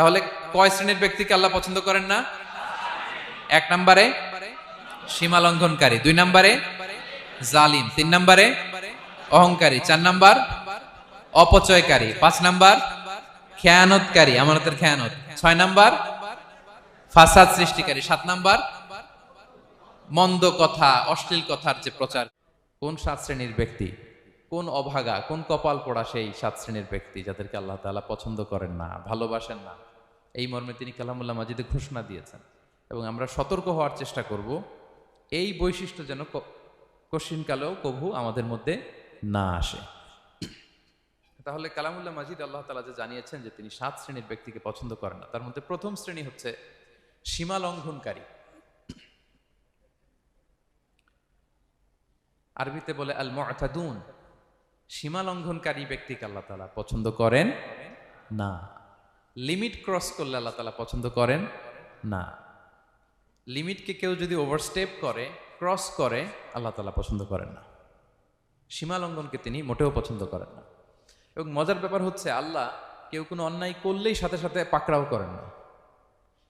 তাহলে কয় শ্রেণির ব্যক্তিকে আল্লাহ পছন্দ করেন না? এক নম্বরে সীমা লঙ্ঘনকারী দুই নম্বরে জালিম, তিন নম্বরে অহংকারী, চার নাম্বার অপচয়কারী, পাঁচ নাম্বার খেয়ানতকারী, আমানতের খেয়ানত, ছয় নাম্বার ফাসাদ সৃষ্টিকারী, সাত নাম্বার মন্দ কথা, অশ্লীল কথার যে প্রচার। কোন সাত শ্রেণির ব্যক্তি, কোন অভাগা, কোন কপাল পড়া সেই সাত শ্রেণির ব্যক্তি যাদেরকে আল্লাহ তাআলা পছন্দ করেন না, ভালোবাসেন না? এই মর্মে তিনি কালামুল্লাহ মাজিদে ঘোষণা দিয়েছেন। এবং আমরা সতর্ক হওয়ার চেষ্টা করব। এই বৈশিষ্ট্য যেন কশিনকালেও কভু আমাদের মধ্যে না আসে। তাহলে কালামুল্লাহ মাজিদ আল্লাহ তালা যে জানিয়েছেন যে তিনি সাত শ্রেণির ব্যক্তিকে পছন্দ করেন না, তার মধ্যে প্রথম শ্রেণি হচ্ছে সীমা লঙ্ঘনকারী। আরবিতে বলে আল মুআতাদুন সীমা লঙ্ঘনকারী ব্যক্তিকে আল্লাহ তালা পছন্দ করেন না। লিমিট ক্রস করলে আল্লাহ তালা পছন্দ করেন? না। লিমিটকে কেউ যদি ওভারস্টেপ করে ক্রস করে, আল্লাহ তালা পছন্দ করেন না। সীমা লঙ্ঘনকে তিনি মোটেও পছন্দ করেন না। এবং মজার ব্যাপার হচ্ছে, আল্লাহ কেউ কোনো অন্যায় করলেই সাথে সাথে পাকড়াও করেন না।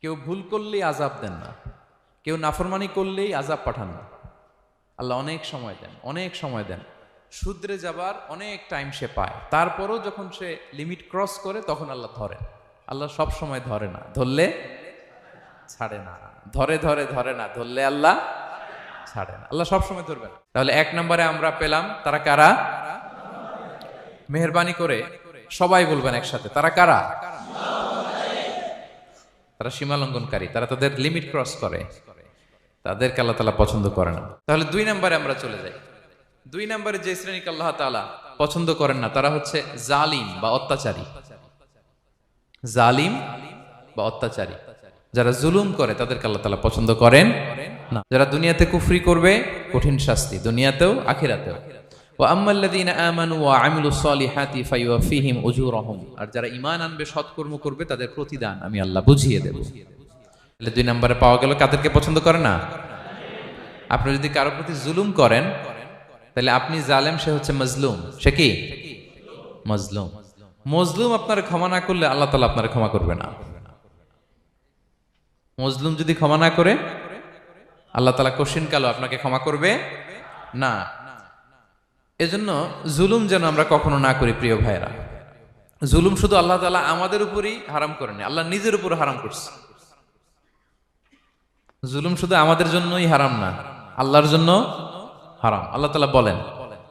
কেউ ভুল করলেই আজাব দেন না। কেউ নাফরমানি করলেই আজাব পাঠান না। আল্লাহ অনেক সময় দেন, অনেক সময় দেন। শুদ্রে যাবার অনেক টাইম সে পায়। তারপরও যখন সে লিমিট ক্রস করে, তখন আল্লাহ ধরেন। আল্লাহ সব সময় ধরে না, ধরলে ছাড়ে না, ধরে ধরে ধরে না, ধরলে আল্লাহ ছাড়ে না, আল্লাহ সব সময় ধরবেন তাহলে এক নম্বরে আমরা পেলাম, তারা কারা? মেহরবানি করে সবাই বলবেন একসাথে, তারা কারা? তারা সীমা লঙ্ঘনকারী, তারা তাদের লিমিট ক্রস করে, তাদেরকে আল্লাহ তালা পছন্দ করে না। তাহলে দুই নম্বরে আমরা চলে যাই। দুই নম্বরে যে শ্রেণীকে আল্লাহ তালা পছন্দ করেন না, তারা হচ্ছে জালিম বা অত্যাচারী। জালিম বা অত্যাচারী। যারা জুলুম করে, তাদেরকে আল্লাহ তালা পছন্দ করেন না। যারা দুনিয়াতে কুফরি করবে, কঠিন শাস্তি। দুনিয়াতেও, আখিরাতেও। ও আর যারা ঈমান আনবে, সৎকর্ম করবে, তাদের প্রতিদান আমি আল্লাহ বুঝিয়ে দেব। তাহলে দুই নম্বরে পাওয়া পছন্দ করে না? আপনি যদি কারও প্রতি জুলুম করেন, তাহলে আপনি জালেম, সে হচ্ছে মজলুম। সে কি? মজলুম। মজলুম আপনার ক্ষমা না করলে আল্লাহ তালা আপনার ক্ষমা করবে না। মজলুম যদি ক্ষমা না করে, আল্লাহ তালা কশিন কালো আপনাকে ক্ষমা করবে না। এজন্য জুলুম যেন আমরা কখনো না করি, প্রিয় ভাইরা জুলুম শুধু আল্লাহ তালা আমাদের উপরই হারাম করেনি আল্লাহ নিজের উপর হারাম করছে। জুলুম শুধু আমাদের জন্যই হারাম না, আল্লাহর জন্য হারাম। আল্লাহ তালা বলেন,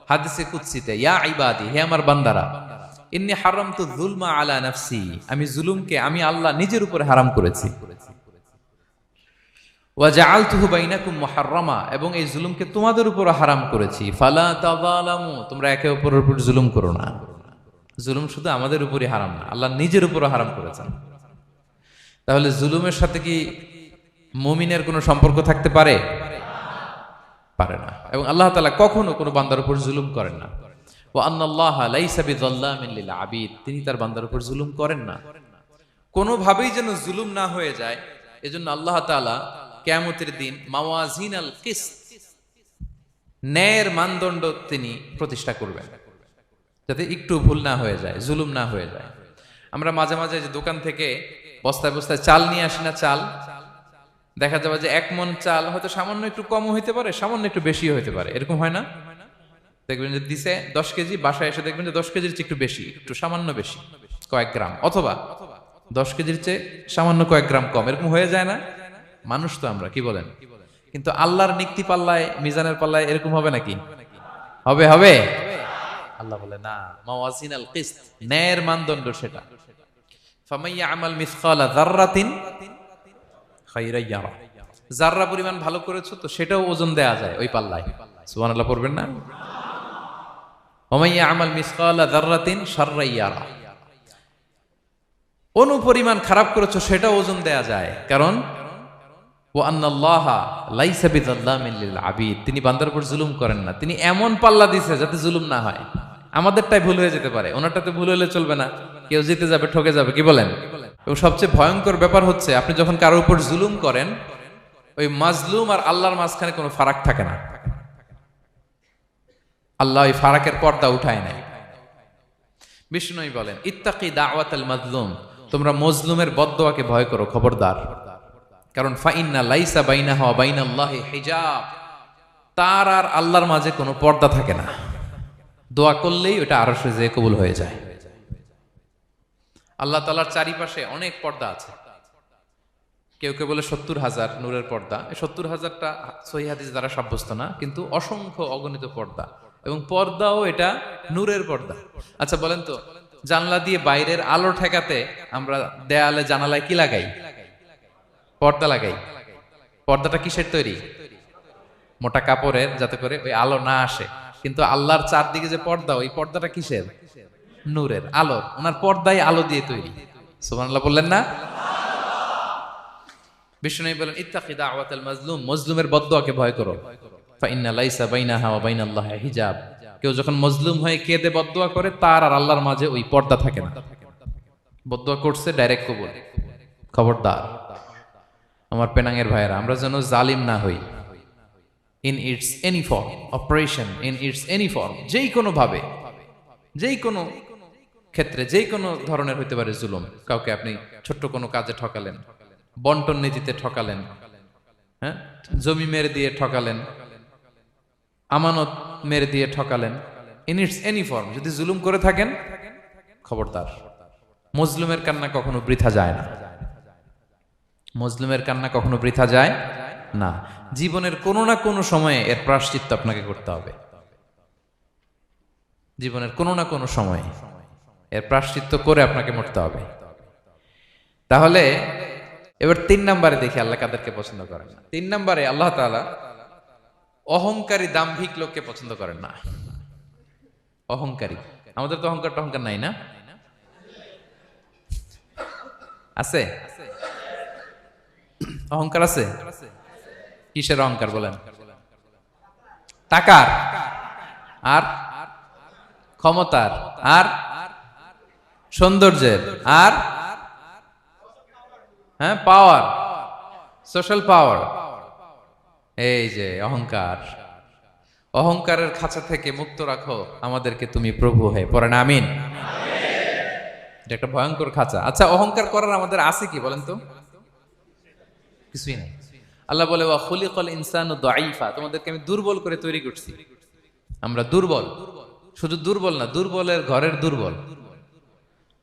হাদিসে কুৎসিতে ইয়া ইবাদি, হে আমার বান্দারা ইন্নি হারাম তো জুলমা আলা নাফসি। আমি জুলুমকে আমি আল্লাহ নিজের উপরে হারাম করেছি। এবং এই জুলুমকে তোমাদের উপর হারাম করেছি। তোমরা একে অপরের উপর জুলুম করো না। জুলুম শুধু আমাদের উপরই হারাম না, আল্লাহ নিজের উপরও হারাম করেছেন। তাহলে জুলুমের সাথে কি মুমিনের কোনো সম্পর্ক থাকতে পারে? পারে না। এবং আল্লাহ তাআলা কখনো কোনো বান্দার উপর জুলুম করেন না। তিনি তার বান্দার উপর জুলুম করেন না। কোনোভাবেই যেন জুলুম না হয়ে যায়, এজন্য আল্লাহ তাআলা কিয়ামতের দিন মাওয়াজিন আল কিস ন্যায়ের মানদণ্ড তিনি প্রতিষ্ঠা করবেন। যাতে একটু ভুল না হয়ে যায়, জুলুম না হয়ে যায়। আমরা মাঝে মাঝে যে দোকান থেকে বস্তায় বস্তায় চাল নিয়ে আসি না চাল, দেখা যাবে যে এক মন চাল হয়তো সামান্য একটু কম হইতে পারে, সামান্য একটু বেশিও হইতে পারে। এরকম হয় না? দেখবেন যে দিছে দশ কেজি, বাসায় এসে দেখবেন যে দশ কেজির চেয়ে একটু বেশি, একটু সামান্য বেশি, কয়েক গ্রাম। অথবা দশ কেজির চেয়ে সামান্য কয়েক গ্রাম কম, এরকম হয়ে যায় না? মানুষ তো আমরা, কি বলেন? কিন্তু আল্লাহর নিক্তি পাল্লায়, মিজানের পাল্লায় এরকম হবে নাকি? হবে হবে। আল্লাহ বলে, না, মাওয়াজিন ন্যায়ের মানদণ্ড সেটা। ফামাইয়া পরিমাণ ভালো করেছ তো সেটাও ওজন দেয়া যায় ওই পাল্লায়। সুবহানাল্লাহ পড়বেন না? ইয়ারা। খারাপ করেছ সেটা ওজন দেয়া যায়। কারণ ও আবিদ। তিনি বান্দার উপর জুলুম করেন না। তিনি এমন পাল্লা দিছে যাতে জুলুম না হয়। আমাদেরটাই ভুল হয়ে যেতে পারে। ওনারটাতে ভুল হলে চলবে না। কেউ জিতে যাবে, ঠকে যাবে, কি বলেন? এবং সবচেয়ে ভয়ঙ্কর ব্যাপার হচ্ছে, আপনি যখন কারোর উপর জুলুম করেন, ওই মাজলুম আর আল্লাহর মাঝখানে কোনো ফারাক থাকে না। আল্লাহ ওই ফারাকের পর্দা উঠায় নেয় বিষ্ণুই বলেন, ইত্তাকি দাওয়াত আল মাজলুম, তোমরা মজলুমের বদদোয়াকে ভয় করো, খবরদার। কারণ ফাইন্না লাইসা বাইনা হওয়া বাইনা আল্লাহ হিজাব। তার আর আল্লাহর মাঝে কোনো পর্দা থাকে না। দোয়া করলেই ওটা আরও যে কবুল হয়ে যায়। আল্লাহ তালার চারিপাশে অনেক পর্দা আছে। কেউ কেউ বলে সত্তর হাজার নূরের পর্দা। সত্তর হাজারটা সহি হাদিস দ্বারা সাব্যস্ত না, কিন্তু অসংখ্য অগণিত পর্দা। এবং পর্দাও এটা নূরের পর্দা। আচ্ছা বলেন তো, জানলা দিয়ে বাইরের আলো ঠেকাতে আমরা দেয়ালে জানালায় কি লাগাই? পর্দা লাগাই। পর্দাটা কিসের তৈরি? মোটা কাপড়ের, যাতে করে ওই আলো না আসে। কিন্তু আল্লাহর চারদিকে যে পর্দা, ওই পর্দাটা কিসের? নূরের আলো। ওনার পর্দায় আলো দিয়ে তৈরি। সুবহানাল্লাহ বললেন না? বিষ্ণু বলেন ইত্তাকি দাওয়াতাল মাজলুম। মজলুমের বদদোয়াকে ভয় করো। ফাইন্না লাইসা বাইনাহা ওয়া বাইনাল্লাহ হিজাব। কেউ যখন মজলুম হয়ে কেঁদে বদদোয়া করে, তার আর আল্লাহর মাঝে ওই পর্দা থাকে না। বদদোয়া করছে ডাইরেক্ট কবুল। খবরদার। আমার পেনাঙ্গের ভাইয়েরা, আমরা যেন জালিম না হই। In its any form operation in its any form যেই কোনো ভাবে যেই কোনো ক্ষেত্রে যেই কোনো ধরনের হইতে পারে জুলুম। কাউকে আপনি ছোট্ট কোনো কাজে ঠকালেন, বন্টন নীতিতে ঠকালেন হ্যাঁ? জমি মেরে দিয়ে ঠকালেন আমানত মেরে দিয়ে ঠকালেন। ইন ইটস এনি ফর্ম যদি জুলুম করে থাকেন, খবরদার। মজলুমের কান্না কখনো বৃথা যায় না। মজলুমের কান্না কখনো বৃথা যায় না। জীবনের কোনো না কোনো সময়ে এর প্রাশ্চিত্য আপনাকে করতে হবে। জীবনের কোনো না কোনো সময়ে এর প্রাশ্চিত্য করে আপনাকে মরতে হবে। তাহলে, এবার তিন নম্বরে দেখি আল্লাহ কাদেরকে পছন্দ করেন। তিন নম্বরে আল্লাহ তাআলা অহংকারী দাম্ভিক লোককে পছন্দ করেন না। অহংকারী। আমাদের তো অহংকার টহংকার নাই না? আছে? অহংকার আছে? কিসের অহংকার বলেন? টাকার। আর? ক্ষমতার। আর? সৌন্দর্যের। আর? হ্যাঁ পাওয়ার সোশ্যাল পাওয়ার এই যে অহংকার। অহংকারের খাঁচা থেকে মুক্ত রাখো, আমাদেরকে তুমি প্রভু হয়ে পড়েন, আমিন। একটা ভয়ঙ্কর খাঁচা। আচ্ছা অহংকার করার আমাদের আছে কি বলেন তো? কিছুই নাই। আল্লাহ বলে, ওয়া খুলিকাল ইনসানু দাঈফা। তোমাদেরকে আমি দুর্বল করে তৈরি করছি। আমরা দুর্বল। শুধু দুর্বল না, দুর্বলের ঘরের দুর্বল।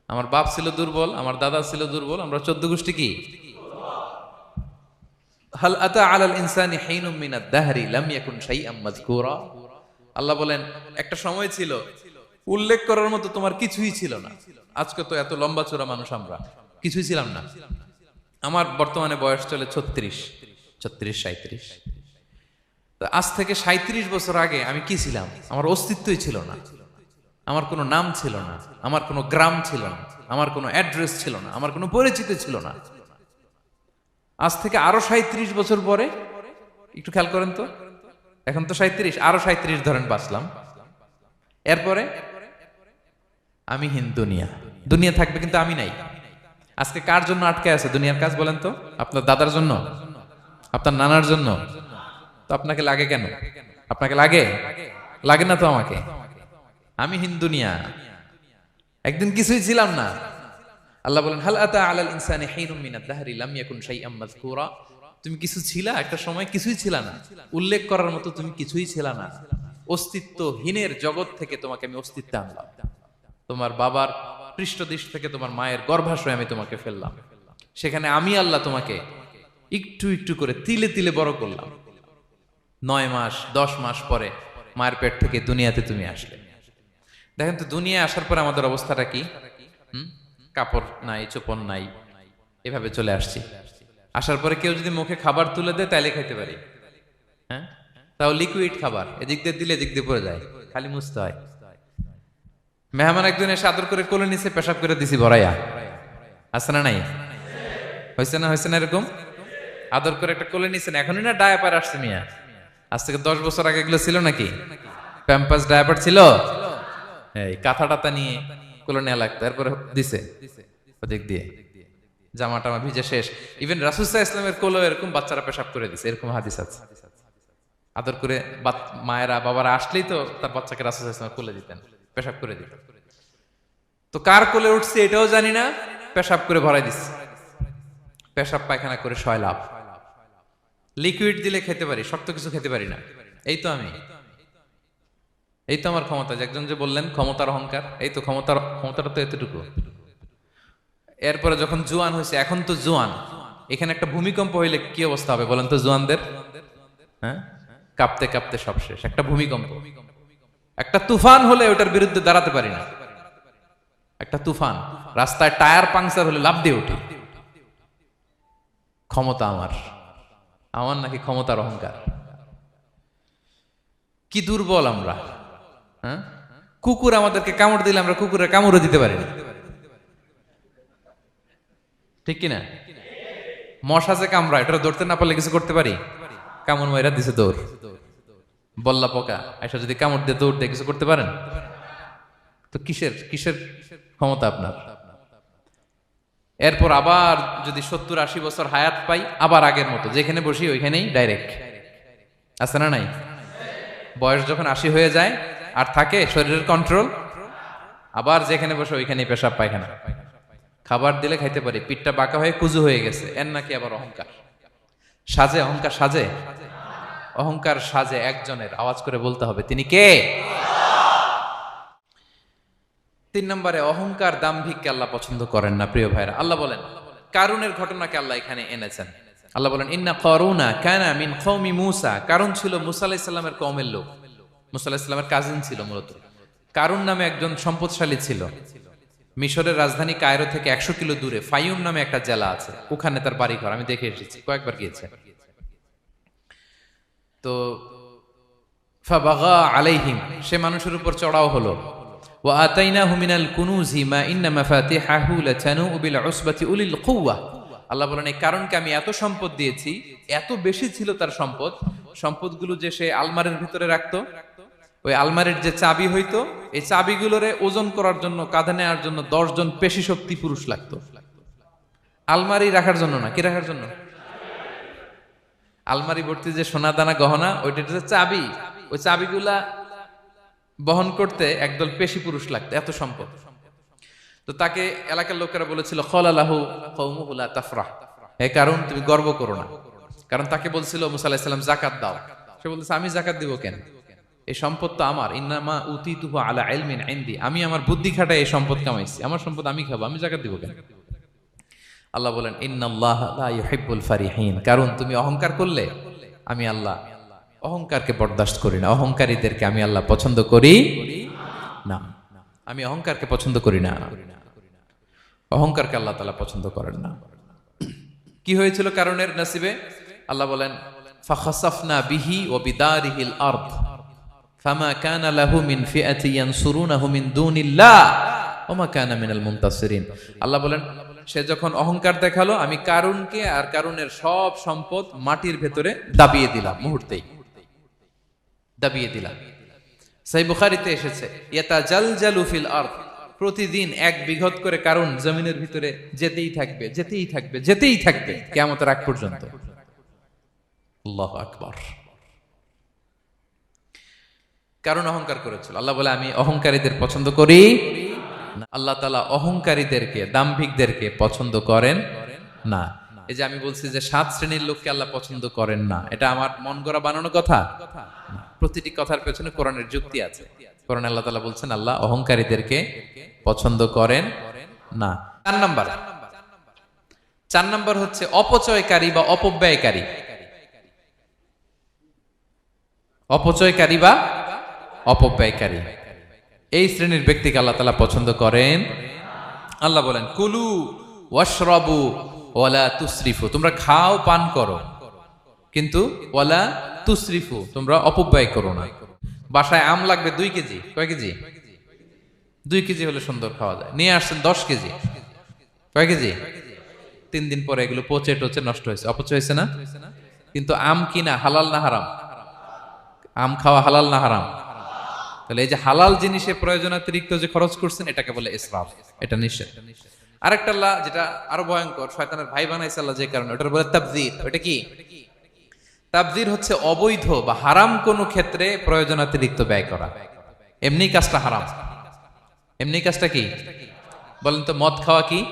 আমার বাপ ছিল দুর্বল, আমার দাদা ছিল দুর্বল, আমরা চোদ্দ গোষ্ঠী কি? হাল আতা আলাল ইনসানি হাইনুম মিনাদ দাহরি, লাম ইয়াকুন শাইআম মাযকুরা? আল্লাহ বলেন, একটা সময় ছিল, উল্লেখ করার মতো তোমার কিছুই ছিল না। আজকে তো এত লম্বা চোরা মানুষ আমরা, কিছুই ছিলাম না। আমার বর্তমানে বয়স চলে ছত্রিশ ছত্রিশ সাঁত্রিশ আজ থেকে সাঁত্রিশ বছর আগে আমি কি ছিলাম? আমার অস্তিত্বই ছিল না। আমার কোনো নাম ছিল না। আমার কোনো গ্রাম ছিল না। আমার কোনো অ্যাড্রেস ছিল না। আমার কোনো পরিচিতি ছিল না। আজ থেকে আরও সাঁত্রিশ বছর পরে, একটু খেয়াল করেন তো, এখন তো সাঁত্রিশ আরও সাঁত্রিশ ধরেন বাঁচলাম। এরপরে আমি হিন দুনিয়া দুনিয়া থাকবে কিন্তু আমি নাই। আজকে কার জন্য আটকে আছে দুনিয়ার কাজ বলেন তো? আপনার দাদার জন্য? আপনার নানার জন্য? তো আপনাকে লাগে কেন? আপনাকে লাগে? লাগে না তো আমাকে? আমি হিন্দুনিয়া একদিন কিছুই ছিলাম না। আল্লাহ বলেন, হাল আতা আলাল ইনসানি হিনুম মিনাদ দাহরি, লাম ইয়াকুন শাইআম মাযকুরা। তুমি কিছু ছিলা, একটা সময় কিছুই ছিল না। উল্লেখ করার মতো তুমি কিছুই ছিল না। অস্তিত্বহীনের জগৎ থেকে তোমাকে আমি অস্তিত্ব আনলাম। তোমার বাবার পৃষ্ঠদেশ থেকে তোমার মায়ের গর্ভাশয় আমি তোমাকে ফেললাম। সেখানে আমি আল্লাহ তোমাকে একটু একটু করে তিলে তিলে বড় করলাম। নয় মাস, দশ মাস পরে মায়ের পেট থেকে দুনিয়াতে তুমি আসলে। দেখেন তো দুনিয়া আসার পরে আমাদের অবস্থাটা কি? হুম? কাপড় নাই, চোপন নাই, এভাবে চলে আসছি। আসার পরে কেউ যদি মুখে খাবার তুলে দেয়, তাইলে খাইতে পারি। হ্যাঁ? তাও লিকুইড খাবার। এদিক দিয়ে দিলে এদিক দিয়ে পড়ে যায়। খালি মুছতে হয়। মেহমান একজন এসে আদর করে কোলে নিচে পেশাব করে দিছি ভরাইয়া। আছে না নাই? হয়েছে না হয়েছে না এরকম? আদর করে একটা কোলে নিছেন। এখনই না ডায়াপার আসছে মিয়া। আজ থেকে দশ বছর আগে এগুলো ছিল নাকি? প্যাম্পাস ডায়াপার ছিল? এই, কাঁথা টাথা নিয়ে। নেওয়া লাগতো দিছে। দিয়ে। জামা টামা ভিজে শেষ। ইভেন রাসুসাহ ইসলামের এরকম বাচ্চারা পেশাব করে দিছে, এরকম হাদিস আছে। আদর করে মায়েরা, বাবারা আসলেই তো তার বাচ্চাকে রাসুসাহ ইসলামের কোলে দিতেন, পেশাব করে দিতেন তো কার কোলে উঠছে এটাও জানি না, পেশাব করে ভরাই দিচ্ছে পেশাব পায়খানা করে ছয় লাভ লিকুইড দিলে খেতে পারি, শক্ত কিছু খেতে পারি না। এই তো আমি। এই তো আমার ক্ষমতা একজন যে বললেন, ক্ষমতার অহংকার, এই তো ক্ষমতার, ক্ষমতাটা তো এতটুকু। এরপরে যখন জোয়ান হয়েছে, এখন তো জোয়ান। এখানে একটা ভূমিকম্প হইলে কি অবস্থা হবে বলেন তো জোয়ানদের? হ্যাঁ? কাঁপতে কাঁপতে সব শেষ। একটা ভূমিকম্প। একটা তুফান হলে ওটার বিরুদ্ধে দাঁড়াতে পারি না। একটা তুফান। রাস্তায় টায়ার পাংচার হলে লাভ দিয়ে উঠি। ক্ষমতা আমার। আমার নাকি ক্ষমতার অহংকার। কি দুর্বল আমরা। হ্যাঁ? কুকুর আমাদেরকে কামড় দিলে আমরা কুকুরের কামড়ও দিতে পারি ঠিক কিনা? মশা যে কামড়া এটা ধরতে না পারলে কিছু করতে পারি? কামড় মাইরা দিছে দৌড়। বল্লা পোকা, আইসা যদি কামড় দিয়ে দৌড় দিয়ে কিছু করতে পারেন? তো কিসের কিসের ক্ষমতা আপনার? এরপর আবার যদি সত্তর আশি বছর হায়াত পাই, আবার আগের মতো, যেখানে বসি ওইখানেই ডাইরেক্ট আছে না নাই? বয়স যখন আশি হয়ে যায় আর থাকে শরীরের কন্ট্রোল আবার যেখানে বসে ওইখানেই পেশাব পায়খানা। খাবার দিলে খাইতে পারি, পিঠটা বাঁকা হয়ে কুজু হয়ে গেছে, এর নাকি আবার অহংকার? সাজে অহংকার সাজে? অহংকার সাজে একজনের, আওয়াজ করে বলতে হবে, তিনি কে? তিন নম্বরে, অহংকার দাম্ভিককে আল্লাহ পছন্দ করেন না, প্রিয় ভাইরা। আল্লাহ বলেন, কারুনের ঘটনাকে আল্লাহ এখানে এনেছেন। আল্লাহ বলেন, ইন্না করুনা কানা মিন কওমি মুসা। কারণ ছিল মুসা আলাইহিস সালামের কওমের লোক। মুসা আলাইহিস কাজিন ছিল মূলত। কারুন নামে একজন সম্পদশালী ছিল। মিশরের রাজধানী কায়রো থেকে একশো কিলো দূরে ফাইউম নামে একটা জেলা আছে। ওখানে তার বাড়ি ঘর আমি দেখে এসেছি। কয়েকবার গিয়েছে। তো ফাবাগা আলাইহিম। সে মানুষের উপর চড়াও হলো। ওয়া আতাইনাহু মিনাল কুনুজি মা ইন্না মাফাতিহাহু লাতানু বিল উসবাতি উলিল আল্লাহ বলেন, এই কারণকে আমি এত সম্পদ দিয়েছি, এত বেশি ছিল তার সম্পদ। সম্পদগুলো যে সে আলমারির ভিতরে রাখতো ওই আলমারির যে চাবি হইতো, এই চাবিগুলোরে ওজন করার জন্য, কাঁধে নেওয়ার জন্য দশজন পেশি শক্তি পুরুষ লাগতো। আলমারি রাখার জন্য না, কি রাখার জন্য? আলমারি ভর্তি যে সোনা দানা গহনা, ওইটা চাবি, ওই চাবিগুলা বহন করতে একদল পেশি পুরুষ লাগতো, এত সম্পদ। তো তাকে এলাকার লোকেরা বলেছিল, খলালাহু কৌমুহুলা তাফরাহ। হে কারণ তুমি গর্ব করো না। কারণ তাকে বলছিল, মুসা আলাহিস সাল্লাম জাকাত দাও। সে বলতেছে, আমি জাকাত দিব কেন? এই সম্পদ তো আমার। ইন্নামা উতি তুহু আলা এলমিন আইন্দি আমি আমার বুদ্ধি খাটায় এই সম্পদ কামাইছি। আমার সম্পদ আমি খাব, আমি জাকাত দিব কেন? আল্লাহ বলেন, ইন্নাল্লাহ লা ইউহিব্বুল ফারিহিন। কারণ তুমি অহংকার করলে আমি আল্লাহ অহংকারকে বরদাস্ত করি না। অহংকারীদেরকে আমি আল্লাহ পছন্দ করি না। আমি অহংকারকে পছন্দ করি না। অহংকারকে আল্লাহ তালা পছন্দ করেন না। কি হয়েছিল কারণের নাসিবে? আল্লাহ বলেন, ফাখাসাফনা বিহি ও বিদারিহিল আরদ। ফামা কানা লাহু মিন ফিআতি ইয়ানসুরুনাহু মিন দুনিল্লাহ, ওমা কানা মিনাল মুনতাসিরিন। আল্লাহ বলেন, সে যখন অহংকার দেখাল, আমি কারুনকে আর কারুনের সব সম্পদ মাটির ভেতরে দাবিয়ে দিলাম, মুহূর্তেই। দাবিয়ে দিলাম। সাই বুখারিতে এসেছে ইয়াতা জাল জালু ফিল আর্থ প্রতিদিন এক বিঘত করে কারণ জমিনের ভিতরে যেতেই থাকবে যেতেই থাকবে যেতেই থাকবে কেমতের আগ পর্যন্ত। আল্লাহ আকবার। কারণ অহংকার করেছিল। আল্লাহ বলে, আমি অহংকারীদের পছন্দ করি। আল্লাহ তালা অহংকারীদেরকে, দাম্ভিকদেরকে পছন্দ করেন না। এই যে আমি বলছি যে সাত শ্রেণির লোককে আল্লাহ পছন্দ করেন না, এটা আমার মন গড়া বানানো কথা? প্রতিটি কথার পেছনে কোরআনের যুক্তি আছে। কোরআন আল্লাহ তালা বলছেন, আল্লাহ অহংকারীদেরকে পছন্দ করেন না। চার নাম্বার। চার নাম্বার হচ্ছে অপচয়কারী বা অপব্যয়কারী। অপচয়কারী বা অপব্যয়কারী এই শ্রেণির ব্যক্তিকে আল্লাহ তালা পছন্দ করেন। আল্লাহ বলেন, কুলু ওয়াশরাবু ওয়ালা তুসরিফু। তোমরা খাও, পান করো। কিন্তু ওয়ালা তুসরিফু, তোমরা অপব্যয় করো না। বাসায় আম লাগবে দুই কেজি। কয় কেজি? দুই কেজি হলে সুন্দর খাওয়া যায়। নিয়ে আসছেন দশ কেজি। কয় কেজি? তিন দিন পরে এগুলো পচে টচে নষ্ট হয়েছে। অপচয় হয়েছে না? কিন্তু আম কিনা হালাল না হারাম? আম খাওয়া হালাল না হারাম? তাহলে এই যে হালাল জিনিসে প্রয়োজনাতিরিক্ত যে খরচ করছেন, এটাকে বলে ইসরাফ। এটা নিষেধ। আরেকটা আল্লাহ যেটা আরও ভয়ঙ্কর, শয়তানের ভাই বানাইছে আল্লাহ যে কারণে, ওটার বলে তাবজির। ওটা কি? তাবজির হচ্ছে অবৈধ বা হারাম কোনো ক্ষেত্রে প্রয়োজনাতিরিক্ত ব্যয় করা। এমনি কাজটা হারাম। এমনি কাজটা কি? বলেন তো, মদ খাওয়া কি?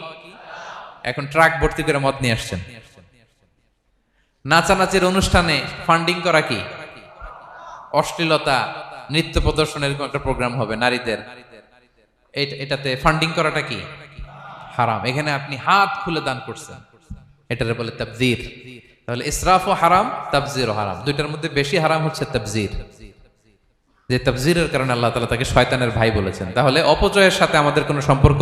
এখন ট্রাক ভর্তি করে মদ নিয়ে আসছেন। নাচানাচির অনুষ্ঠানে ফান্ডিং করা কি? অশ্লীলতা নৃত্য প্রদর্শন এরকম একটা প্রোগ্রাম হবে, নারীদের। এটাতে ফান্ডিং করাটা কি? হারাম। এখানে আপনি হাত খুলে দান করছেন। এটারে বলে তাবজির। তাহলে ইসরাফও হারাম, তাবজিরও হারাম। দুইটার মধ্যে বেশি হারাম হচ্ছে তাবজির। যে তাবজিরের কারণে আল্লাহ তালা তাকে শয়তানের ভাই বলেছেন। তাহলে অপচয়ের সাথে আমাদের কোনো সম্পর্ক?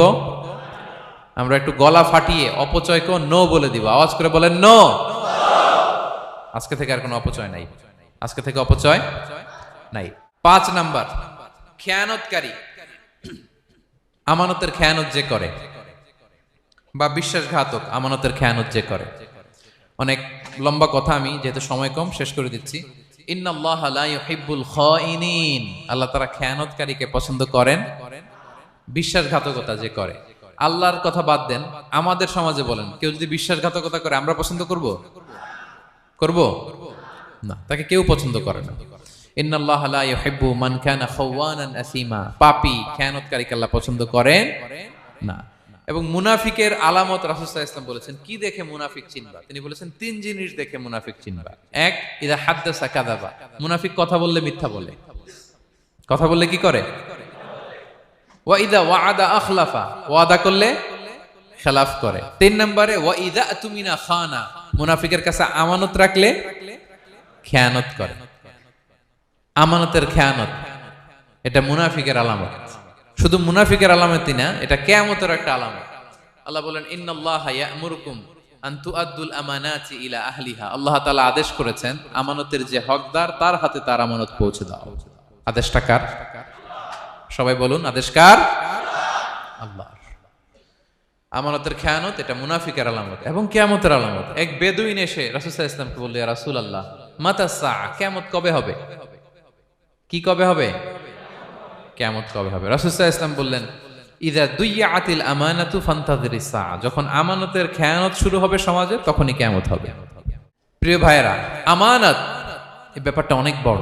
আমরা একটু গলা ফাটিয়ে অপচয়কেও নো বলে দিব। আওয়াজ করে বলেন নো আজকে থেকে আর কোনো অপচয় নাই। আজকে থেকে অপচয় নাই। পাঁচ নাম্বার, খেয়ানতকারী। আমানতের খেয়ানত যে করে, বা বিশ্বাসঘাতক আমানতের খেয়ানত যে করে। অনেক লম্বা কথা আমি, যেহেতু সময় কম, শেষ করে দিচ্ছি। আল্লাহ তারা খেয়ানতকারীকে পছন্দ করেন, বিশ্বাসঘাতকতা যে করে। আল্লাহর কথা বাদ দেন, আমাদের সমাজে বলেন, কেউ যদি বিশ্বাসঘাতকতা করে, আমরা পছন্দ করব? করব? না, তাকে কেউ পছন্দ করে না। মান মুনাফিকের আলামত সাল্লাল্লাহু বলেছেন, কি দেখে মুনাফিক চিনবা? তিনি বলেছেন, তিন জিনিস দেখে মুনাফিক চিনবা। এক, ইদা হাদ্দাসা কাযাবা। মুনাফিক কথা বললে মিথ্যা বলে। কথা বললে কি করে? ওয়া ইদা ওয়াদা করলে করে। তিন ওয়া ইদা মুনাফিকের কাছে আমানত রাখলে খেয়ানত করে। আমানতের খেয়ানত। এটা মুনাফিকের আলামত। শুধু মুনাফিকের আলামতই না, এটা কেয়ামতের একটা আলামত। আল্লাহ বলেন, ইন্নাল্লাহ ইয়ামুরুকুম আন তুআদ্দুল আমানাতি ইলা আল্লাহ তাআলা আদেশ করেছেন, আমানতের যে হকদার, তার হাতে তার আমানত পৌঁছে দাও। আদেশটা কার? সবাই বলুন, আদেশ কার? আল্লাহ আমানতের খেয়ানত, এটা মুনাফিকের আলামত এবং কেয়ামতের আলামত। এক বেদুইন এসে রাসুসাহ ইসলামকে বলল রাসুল আল্লাহ মাতা সা কেয়ামত কবে হবে? কি কবে হবে? কেয়ামত কবে হবে? রাসুসাহ ইসলাম বললেন, ইদা দুইয়া আতিল আমানাতু ফান্তাদের যখন আমানতের খেয়ানত শুরু হবে সমাজে তখনই কেয়ামত হবে। প্রিয় ভাইয়েরা, আমানত, এই ব্যাপারটা অনেক বড়।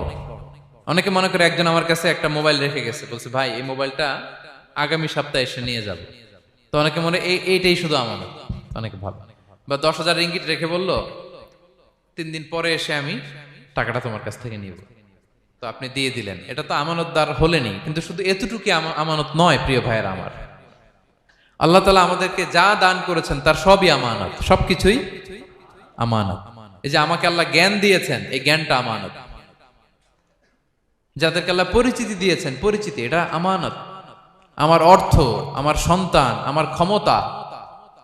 অনেকে মনে করে একজন আমার কাছে একটা মোবাইল রেখে গেছে, বলছে, ভাই, এই মোবাইলটা আগামী সপ্তাহে এসে নিয়ে যাবে। তো অনেকে মনে, এই, এইটাই শুধু আমানত। অনেক ভালো বা দশ হাজার রিঙ্গিট রেখে বলল, তিন দিন পরে এসে আমি টাকাটা তোমার কাছ থেকে নিয়ে তো আপনি দিয়ে দিলেন। এটা তো আমানতদার হলেনি, কিন্তু শুধু এতটুকু আমানত নয়, প্রিয় ভাইয়েরা আমার। আল্লাহ তালা আমাদেরকে যা দান করেছেন, তার সবই আমানত, সবকিছুই আমানত। এই যে আমাকে আল্লাহ জ্ঞান দিয়েছেন, এই জ্ঞানটা আমানত। যাদেরকে আল্লাহ পরিচিতি দিয়েছেন, পরিচিতি, এটা আমানত। আমার অর্থ, আমার সন্তান, আমার ক্ষমতা,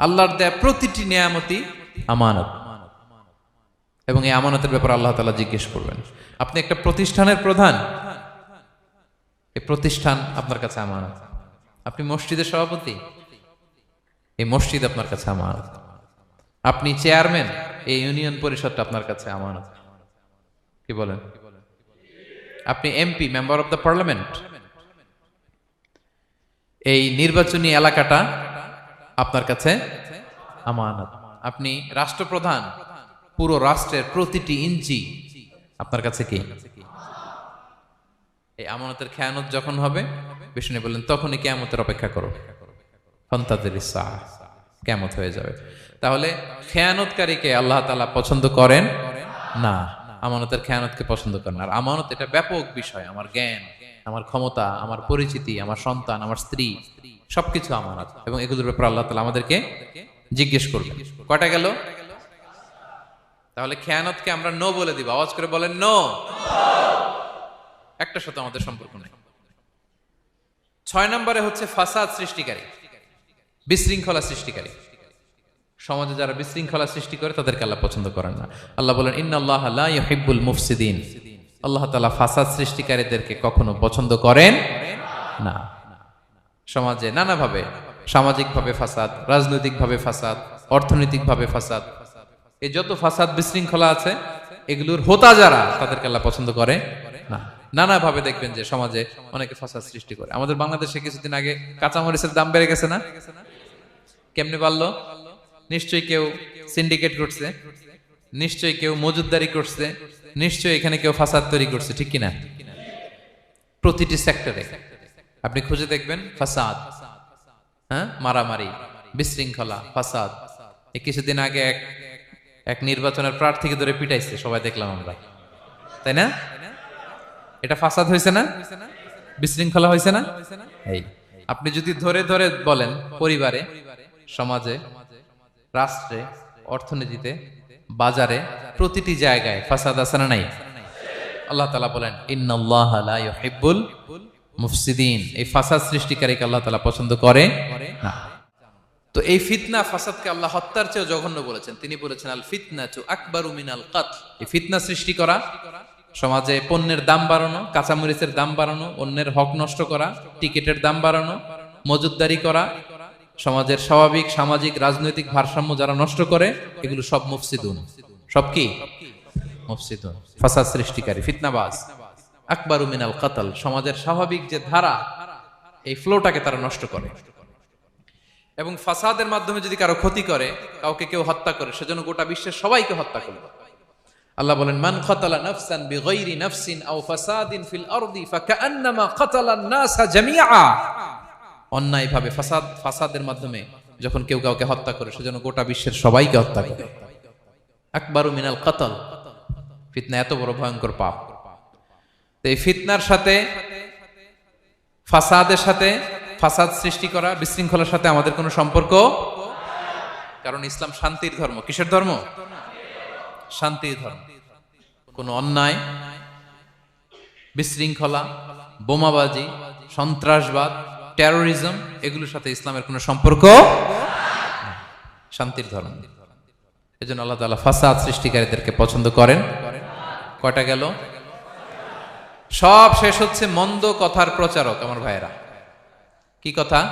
আল্লাহর দেয়া প্রতিটি নিয়ামতি আমানত। এবং এই আমানতের ব্যাপারে আল্লাহ তালা জিজ্ঞেস করবেন। আপনি একটা প্রতিষ্ঠানের প্রধান। এই প্রতিষ্ঠান আপনার কাছে আমানত। আপনি মসজিদের সভাপতি। এই মসজিদ আপনার কাছে আমানত। আপনি চেয়ারম্যান। এই ইউনিয়ন পরিষদটা আপনার কাছে আমানত। কি বলেন? আপনি MP, member of the parliament. এই নির্বাচনী এলাকাটা আপনার কাছে আমানত। আপনি রাষ্ট্রপ্রধান। পুরো রাষ্ট্রের প্রতিটি ইঞ্চি। আপনার কাছে কি? এই আমানতের খেয়ানত যখন হবে বিষ্ণু বললেন, তখনই কেয়ামতের অপেক্ষা করো। ফন্তাদের কেমত হয়ে যাবে। তাহলে খেয়ানতকারীকে আল্লাহ তালা পছন্দ করেন? না। আমানতের খেয়ানতকে পছন্দ করেন আর আমানত এটা ব্যাপক বিষয়। আমার জ্ঞান, আমার ক্ষমতা, আমার পরিচিতি, আমার সন্তান, আমার স্ত্রী, সবকিছু আমানত। এবং এগুলোর ব্যাপারে আল্লাহ তালা আমাদেরকে জিজ্ঞেস করবে কটা গেল? তাহলে খেয়ানতকে আমরা নো বলে দিব। আওয়াজ করে বলেন, নো। একটা সাথে আমাদের সম্পর্ক নেই। ছয় নম্বরে হচ্ছে ফাসাদ সৃষ্টিকারী, বিশৃঙ্খলা সৃষ্টিকারী। সমাজে যারা বিশৃঙ্খলা সৃষ্টি করে, তাদেরকে আল্লাহ পছন্দ করেন না। আল্লাহ বলেন, ইন্নাল্লাহ লা ইউহিব্বুল মুফসিদিন। আল্লাহ তালা ফাসাদ সৃষ্টিকারীদেরকে কখনো পছন্দ করেন না। সমাজে নানাভাবে, সামাজিকভাবে ফাসাদ, রাজনৈতিকভাবে ফাসাদ, অর্থনৈতিকভাবে ফাসাদ এই যত ফাসাদ বিশৃঙ্খলা আছে, এগুলোর হোতা যারা তাদেরকে আল্লাহ পছন্দ করে না। নানাভাবে দেখবেন যে সমাজে অনেকে ফাসাদ সৃষ্টি করে। আমাদের বাংলাদেশে কিছুদিন আগে কাঁচামরিচের দাম বেড়ে গেছে না? কেমনে পারল নিশ্চয়ই কেউ সিন্ডিকেট করছে, নিশ্চয়ই কেউ মজুদদারি করছে, নিশ্চয়ই এখানে কেউ ফাসাদ তৈরি করছে, ঠিক কিনা? প্রতিটি সেক্টরে। আপনি খুঁজে দেখবেন ফাসাদ হ্যাঁ? মারামারি, বিশৃঙ্খলা, ফাসাদ। কিছুদিন আগে এক এক নির্বাচনের প্রার্থীকে ধরে পিটাইছে, সবাই দেখলাম আমরা। তাই না? এটা ফাসাদ হয়েছে না? বিশৃঙ্খলা হয়েছে না? এই। আপনি যদি ধরে ধরে বলেন পরিবারে, সমাজে, রাষ্ট্রে, অর্থনীতিতে, বাজারে, প্রতিটি জায়গায় ফাসাদ আছে না নাই? আল্লাহ তালা বলেন ইউহিব্বুল মুফসিদিন। এই ফাসাদ সৃষ্টিকারীকে আল্লাহ তালা পছন্দ করে না। তো এই ফিতনা ফাসাদকে আল্লাহ হত্যার চেয়েও জঘন্য বলেছেন। তিনি বলেছেন, আল ফিতনা চু আকবারু মিনাল কাত এই ফিতনা সৃষ্টি করা, সমাজে পণ্যের দাম বাড়ানো, কাঁচামরিচের দাম বাড়ানো, অন্যের হক নষ্ট করা, টিকিটের দাম বাড়ানো মজুদদারি করা, সমাজের স্বাভাবিক, সামাজিক, রাজনৈতিক ভারসাম্য যারা নষ্ট করে, এগুলো সব মুফসিদুন। সব কি? মুফসিদুন। ফাসাদ সৃষ্টিকারী, ফিতনাবাজ। আকবারু মিনাল কাতাল, সমাজের স্বাভাবিক যে ধারা, এই ফ্লোটাকে তারা নষ্ট করে। এবং ফাসাদের মাধ্যমে যদি কারও ক্ষতি করে, কাউকে কেউ হত্যা করে, সেজন্য গোটা বিশ্বের সবাইকে হত্যা করবে আল্লাহ বলেন, মান খাতালা নাফসান বিগাইরি নাফসিন আও ফাসাদিন ফিল আরদি ফাকান্নামা খাতালা নাসা জামিআ। অন্যায়ভাবে ফাসাদ, ফাসাদের মাধ্যমে যখন কেউ কাউকে হত্যা করে, সেজন্য গোটা বিশ্বের সবাইকে হত্যা করে। আকবারু মিনাল কাতাল। ফিতনা এত বড় ভয়ঙ্কর পাপ। তো এই ফিতনার সাথে, ফাসাদের সাথে ফাসাদ সৃষ্টি করা, বিশৃঙ্খলার সাথে আমাদের কোনো সম্পর্ক? কারণ ইসলাম শান্তির ধর্ম। কিসের ধর্ম? শান্তির ধর্ম। কোনো অন্যায়, বিশৃঙ্খলা, বোমাবাজি, সন্ত্রাসবাদ টেরোরিজম এগুলোর সাথে ইসলামের কোনো সম্পর্ক? শান্তির ধর্ম। এজন্য আল্লাহ তাআলা ফাসাদ সৃষ্টিকারীদেরকে পছন্দ করেন। কয়টা গেল? সব শেষ হচ্ছে মন্দ কথার প্রচারক, আমার ভাইয়েরা। কি কথা?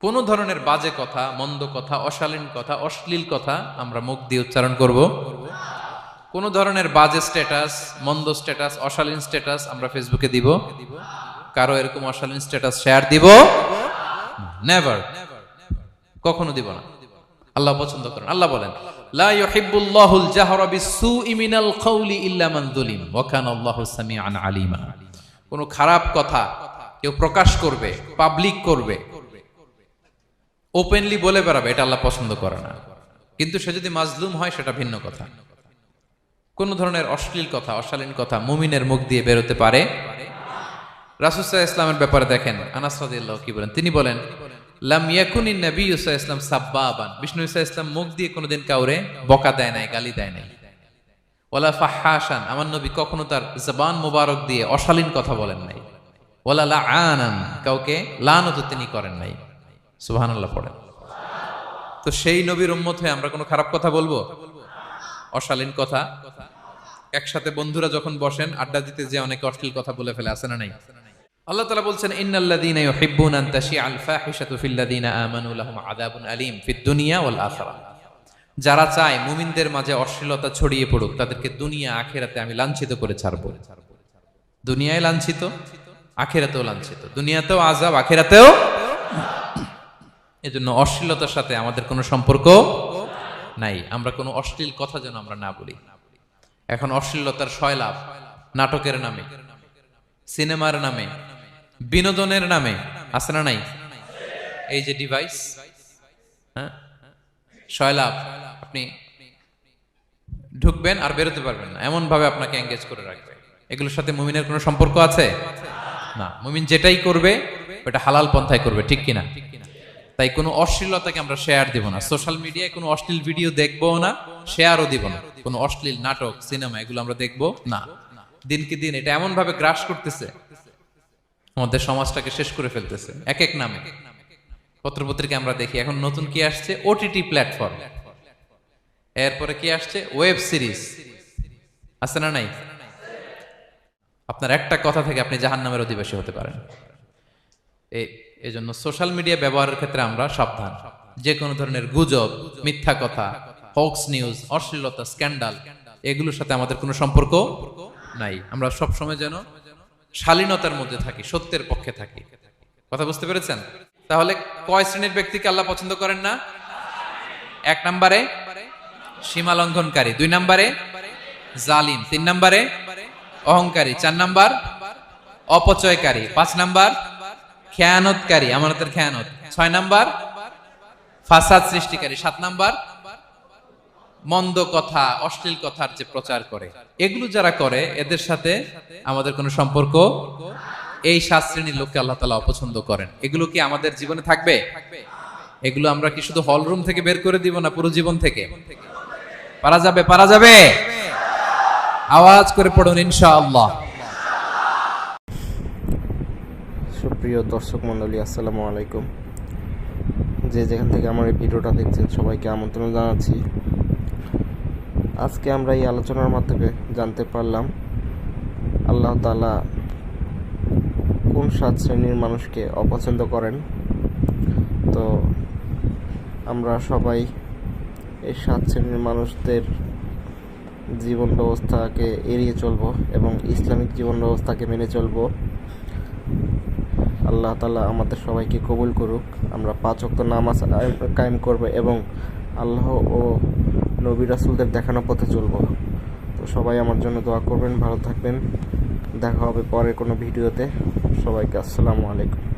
কোন ধরনের বাজে কথা, মন্দ কথা, অশালীন কথা, অশ্লীল কথা আমরা মুখ দিয়ে উচ্চারণ করব। কোন ধরনের বাজে স্ট্যাটাস মন্দ স্ট্যাটাস অশালীন স্ট্যাটাস আমরা ফেসবুকে দিব। কারও এরকম অশালীন স্ট্যাটাস শেয়ার দিব? নেভার কখনো দিব না। আল্লাহ পছন্দ করেন। আল্লাহ বলেন, লা জাহরা ইল্লা মান আলিমা। কোন খারাপ কথা কেউ প্রকাশ করবে পাবলিক করবে ওপেনলি বলে বেড়াবে, এটা আল্লাহ পছন্দ করে না। কিন্তু সে যদি মাজলুম হয়, সেটা ভিন্ন কথা। কোন ধরনের অশ্লীল কথা, অশালীন কথা মুমিনের মুখ দিয়ে বেরোতে পারে। রাসুসাহ ইসলামের ব্যাপারে দেখেন, আনাস রাদিয়াল্লাহু কি বলেন? তিনি বলেন, লাম ইয়াকুনিন নবী ইসা ইসলাম সাব্বাবান। বিষ্ণু ইসা ইসলাম মুখ দিয়ে কোনোদিন কাউরে বকা দেয় নাই, গালি দেয় নাই। ওলা ফাহাসান আমার নবী কখনো তার জবান মোবারক দিয়ে অশালীন কথা বলেন নাই। ওলা লা আনান কাউকে লানত তিনি করেন নাই। সুবহানাল্লাহ পড়েন। তো সেই নবীর উম্মত হয়ে আমরা কোনো খারাপ কথা বলব? অশালীন কথা। একসাথে বন্ধুরা যখন বসেন, আড্ডা দিতে যে অনেকে অশ্লীল কথা বলে ফেলে আসে না নাই? আল্লাহ তালা বলছেন, ইন্নাল্লাযীনা ইউহিব্বুনা আন তাশিআল ফাহিশাতু ফিল্লাযীনা আমানু লাহুম আযাবুন আলীম ফিদ দুনিয়া ওয়াল আখিরাহ যারা চায় মুমিনদের মাঝে অশ্লীলতা ছড়িয়ে পড়ুক, তাদেরকে দুনিয়া আখেরাতে আমি লাঞ্ছিত করে ছাড়বো। দুনিয়ায় লাঞ্ছিত, আখেরাতেও লাঞ্ছিত। দুনিয়াতেও আজাব আখেরাতেও এজন্য অশ্লীলতার সাথে আমাদের কোনো সম্পর্ক নাই। আমরা কোনো অশ্লীল কথা যেন আমরা না বলি। এখন অশ্লীলতার শয়লাভ নাটকের নামে, সিনেমার নামে, বিনোদনের নামে আছে না নাই? এই যে ডিভাইস হ্যাঁ? শয়লাভ আপনি ঢুকবেন আর বেরোতে পারবেন না। এমন ভাবে আপনাকে এঙ্গেজ করে রাখবে। এগুলোর সাথে মুমিনের কোনো সম্পর্ক আছে? না। মুমিন যেটাই করবে, ওটা হালাল পন্থায় করবে, ঠিক কিনা? তাই কোনো অশ্লীলতাকে আমরা শেয়ার দিব না। সোশ্যাল মিডিয়ায় কোনো অশ্লীল ভিডিও দেখব না শেয়ারও দিব না। কোনো অশ্লীল নাটক সিনেমা এগুলো আমরা দেখব না। দিনকে দিন এটা এমন ভাবে গ্রাস করতেছে, আমাদের সমাজটাকে শেষ করে ফেলতেছে, এক এক নামে। পত্রপত্রিকা আমরা দেখি। এখন নতুন কি আসছে? ওটিটি প্ল্যাটফর্ম এরপরে কি আসছে? ওয়েব সিরিজ আছে না নাই? আপনার একটা কথা থেকে আপনি জাহান নামের অধিবাসী হতে পারেন। এই জন্য সোশ্যাল মিডিয়া ব্যবহারের ক্ষেত্রে আমরা সাবধান। যে কোনো ধরনের গুজব, মিথ্যা কথা হক্স নিউজ অশ্লীলতা স্ক্যান্ডাল এগুলোর সাথে আমাদের কোনো সম্পর্ক নাই। আমরা সব সময় যেন শালীনতার মধ্যে থাকি, সত্যের পক্ষে থাকি। কথা বুঝতে পেরেছেন? তাহলে কয় শ্রেণির ব্যক্তিকে আল্লাহ পছন্দ করেন না? এক নম্বরে সীমা লঙ্ঘনকারী দুই নম্বরে জালিম, তিন নম্বরে অহংকারী, চার নাম্বার অপচয়কারী, পাঁচ নাম্বার খেয়ানতকারী, আমানতের খেয়ানত, ছয় নাম্বার ফাসাদ সৃষ্টিকারী, সাত নাম্বার মন্দ কথা, অশ্লীল কথার যে প্রচার করে। এগুলো যারা করে, এদের সাথে আমাদের কোনো সম্পর্ক এই সাত শ্রেণির লোককে আল্লাহ তালা অপছন্দ করেন। এগুলো কি আমাদের জীবনে থাকবে? এগুলো আমরা কি শুধু হল রুম থেকে বের করে দিব না পুরো জীবন থেকে? পারা যাবে পারা যাবে? আওয়াজ করে পড়ুন ইনশাআল্লাহ। সুপ্রিয় দর্শক মন্ডলী আসসালামু আলাইকুম। যে যেখান থেকে আমার এই ভিডিওটা দেখছেন, সবাইকে আমন্ত্রণ জানাচ্ছি। আজকে আমরা এই আলোচনার মাধ্যমে জানতে পারলাম, আল্লাহ তালা কোন সাত শ্রেণির মানুষকে অপছন্দ করেন। তো আমরা সবাই এই সাত শ্রেণির মানুষদের জীবন ব্যবস্থাকে এড়িয়ে চলবো এবং ইসলামিক জীবন ব্যবস্থাকে মেনে চলবো। আল্লাহ তালা আমাদের সবাইকে কবুল করুক। আমরা পাঁচ অক্ত নামাজ কায়েম করব এবং আল্লাহ ও নবী রাসুলদের দেখানো পথে চলবো। তো সবাই আমার জন্য দোয়া করবেন, ভালো থাকবেন। দেখা হবে পরে কোনো ভিডিওতে। সবাইকে আসসালামু আলাইকুম।